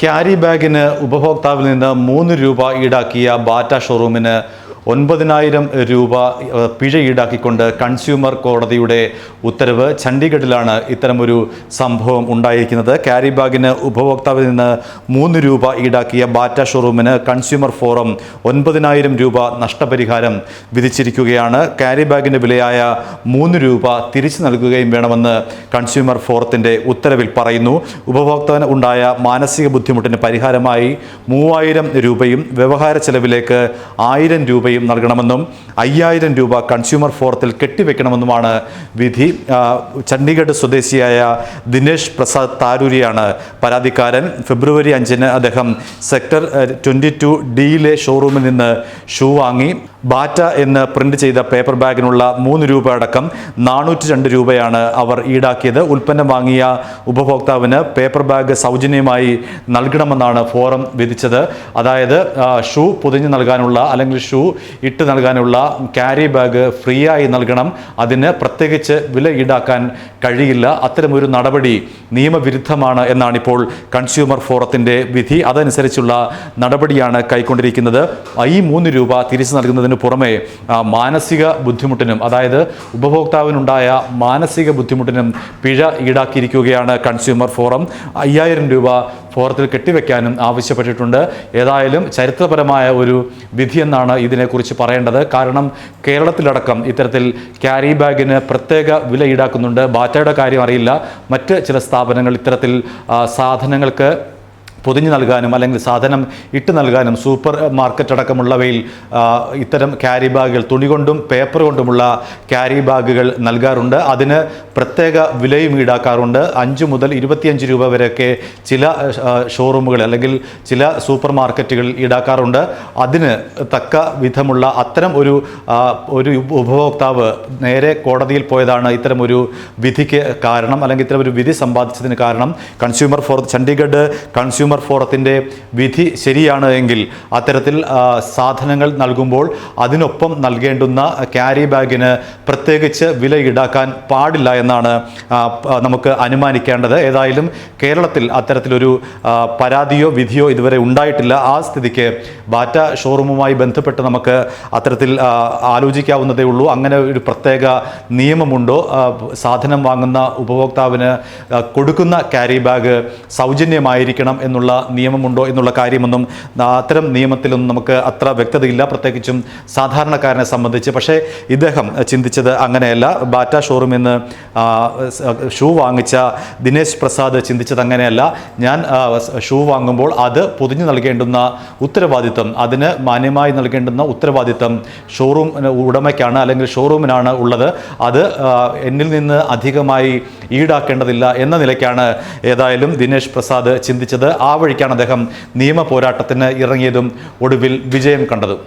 Carry ബാഗിന് ഉപഭോക്താവിൽ നിന്ന് മൂന്ന് രൂപ ഈടാക്കിയ ബാറ്റ ഷോറൂമിന് ഒൻപതിനായിരം രൂപ പിഴ ഈടാക്കിക്കൊണ്ട് കൺസ്യൂമർ കോടതിയുടെ ഉത്തരവ് ചണ്ഡീഗഡിലാണ് ഇത്തരമൊരു സംഭവം ഉണ്ടായിരിക്കുന്നത്. ക്യാരി ബാഗിന് ഉപഭോക്താവിൽ നിന്ന് മൂന്ന് രൂപ ഈടാക്കിയ ബാറ്റ ഷോറൂമിന് കൺസ്യൂമർ ഫോറം ഒൻപതിനായിരം രൂപ നഷ്ടപരിഹാരം വിധിച്ചിരിക്കുകയാണ്. ക്യാരി ബാഗിന്റെ വിലയായ മൂന്ന് രൂപ തിരിച്ചു നൽകുകയും വേണമെന്ന് കൺസ്യൂമർ ഫോറത്തിന്റെ ഉത്തരവിൽ പറയുന്നു. ഉപഭോക്താവിന് ഉണ്ടായ മാനസിക ബുദ്ധിമുട്ടിന് പരിഹാരമായി മൂവായിരം രൂപയും വ്യവഹാര ചെലവിലേക്ക് ആയിരം രൂപയും നൽകണമെന്നും അയ്യായിരം രൂപ കൺസ്യൂമർ ഫോറത്തിൽ കെട്ടിവെക്കണമെന്നുമാണ് വിധി. ചണ്ഡീഗഡ് സ്വദേശിയായ ദിനേഷ് പ്രസാദ് താരൂരിയാണ് പരാതിക്കാരൻ. ഫെബ്രുവരി അഞ്ചിന് അദ്ദേഹം സെക്ടർ ട്വന്റി ടു ഡിയിലെ ഷോറൂമിൽ നിന്ന് ഷൂ വാങ്ങി. ബാറ്റ എന്ന് പ്രിന്റ് ചെയ്ത പേപ്പർ ബാഗിനുള്ള മൂന്ന് രൂപ അടക്കം നാനൂറ്റി രണ്ട് രൂപയാണ് അവർ ഈടാക്കിയത്. ഉൽപ്പന്നം വാങ്ങിയ ഉപഭോക്താവിന് പേപ്പർ ബാഗ് സൗജന്യമായി നൽകണമെന്നാണ് ഫോറം വിധിച്ചത്. അതായത് ഷൂ പൊതിഞ്ഞ് നൽകാനുള്ള അല്ലെങ്കിൽ ഷൂ ഇട്ട് നൽകാനുള്ള ക്യാരി ബാഗ് ഫ്രീ ആയി നൽകണം. അതിന് പ്രത്യേകിച്ച് വില ഈടാക്കാൻ കഴിയില്ല. അത്തരമൊരു നടപടി നിയമവിരുദ്ധമാണ് എന്നാണ് ഇപ്പോൾ കൺസ്യൂമർ ഫോറത്തിന്റെ വിധി. അതനുസരിച്ചുള്ള നടപടിയാണ് കൈക്കൊണ്ടിരിക്കുന്നത്. ഈ മൂന്ന് രൂപ തിരിച്ചു നൽകുന്നതിന് പുറമെ മാനസിക ബുദ്ധിമുട്ടിനും അതായത് ഉപഭോക്താവിനുണ്ടായ മാനസിക ബുദ്ധിമുട്ടിനും പിഴ ഈടാക്കിയിരിക്കുകയാണ് കൺസ്യൂമർ ഫോറം. അയ്യായിരം രൂപ ഫോറത്തിൽ കെട്ടിവെക്കാനും ആവശ്യപ്പെട്ടിട്ടുണ്ട്. ഏതായാലും ചരിത്രപരമായ ഒരു വിധി എന്നാണ് ഇതിനെക്കുറിച്ച് പറയേണ്ടത്. കാരണം കേരളത്തിലടക്കം ഇത്തരത്തിൽ ക്യാരി ബാഗിന് പ്രത്യേക വില ഈടാക്കുന്നുണ്ട്. ബാറ്റയുടെ കാര്യം അറിയില്ല. മറ്റ് ചില സ്ഥാപനങ്ങൾ ഇത്തരത്തിൽ സാധനങ്ങൾക്ക് പൊതിഞ്ഞു നൽകാനും അല്ലെങ്കിൽ സാധനം ഇട്ട് നൽകാനും സൂപ്പർ മാർക്കറ്റ് അടക്കമുള്ളവയിൽ ഇത്തരം ക്യാരി ബാഗുകൾ തുണി കൊണ്ടും പേപ്പർ കൊണ്ടുമുള്ള ക്യാരി ബാഗുകൾ നൽകാറുണ്ട്. അതിന് പ്രത്യേക വിലയും ഈടാക്കാറുണ്ട്. അഞ്ച് മുതൽ ഇരുപത്തിയഞ്ച് രൂപ വരെയൊക്കെ ചില ഷോറൂമുകൾ അല്ലെങ്കിൽ ചില സൂപ്പർ മാർക്കറ്റുകൾ ഈടാക്കാറുണ്ട്. അതിന് തക്ക വിധമുള്ള അത്തരം ഒരു ഒരു ഉപഭോക്താവ് നേരെ കോടതിയിൽ പോയതാണ് ഇത്തരം ഒരു വിധിക്ക് കാരണം അല്ലെങ്കിൽ ഇത്തരം ഒരു വിധി സമ്പാദിച്ചതിന് കാരണം. കൺസ്യൂമർ ഫോർ ചണ്ഡീഗഡ് കൺസ്യൂമർ ഫോറത്തിന്റെ വിധി ശരിയാണ് എങ്കിൽ അത്തരത്തിൽ സാധനങ്ങൾ നൽകുമ്പോൾ അതിനൊപ്പം നൽകേണ്ടുന്ന ക്യാരി ബാഗിന് പ്രത്യേകിച്ച് വില ഈടാക്കാൻ പാടില്ല എന്നാണ് നമുക്ക് അനുമാനിക്കേണ്ടത്. ഏതായാലും കേരളത്തിൽ അത്തരത്തിലൊരു പരാതിയോ വിധിയോ ഇതുവരെ ഉണ്ടായിട്ടില്ല. ആ സ്ഥിതിക്ക് ബാറ്റ ഷോറൂമുമായി ബന്ധപ്പെട്ട് നമുക്ക് അത്തരത്തിൽ ആലോചിക്കാവുന്നതേ ഉള്ളൂ. അങ്ങനെ ഒരു പ്രത്യേക നിയമമുണ്ടോ? സാധനം വാങ്ങുന്ന ഉപഭോക്താവിന് കൊടുക്കുന്ന ക്യാരി ബാഗ് സൗജന്യമായിരിക്കണം എന്നുള്ള നിയമമുണ്ടോ എന്നുള്ള കാര്യമൊന്നും അത്തരം നിയമത്തിലൊന്നും നമുക്ക് അത്ര വ്യക്തതയില്ല. പ്രത്യേകിച്ചും സാധാരണക്കാരനെ സംബന്ധിച്ച്. പക്ഷേ ഇദ്ദേഹം ചിന്തിച്ചത് അങ്ങനെയല്ല. ബാറ്റ ഷോറൂമിൽ നിന്ന് ഷൂ വാങ്ങിച്ച ദിനേശ് പ്രസാദ് ചിന്തിച്ചത് അങ്ങനെയല്ല. ഞാൻ ഷൂ വാങ്ങുമ്പോൾ അത് പൊതിഞ്ഞു നൽകേണ്ടുന്ന ഉത്തരവാദിത്വം അതിന് മാന്യമായി നൽകേണ്ടുന്ന ഉത്തരവാദിത്വം ഷോറൂം ഉടമയ്ക്കാണ് അല്ലെങ്കിൽ ഷോറൂമിനാണ് ഉള്ളത്. അത് എന്നിൽ നിന്ന് അധികമായി ഈടാക്കേണ്ടതില്ല എന്ന നിലയ്ക്കാണ് ഏതായാലും ദിനേശ് പ്രസാദ് ചിന്തിച്ചത്. ആ വഴിക്കാണ് അദ്ദേഹം നിയമ പോരാട്ടത്തിന് ഇറങ്ങിയതും ഒടുവിൽ വിജയം കണ്ടതും.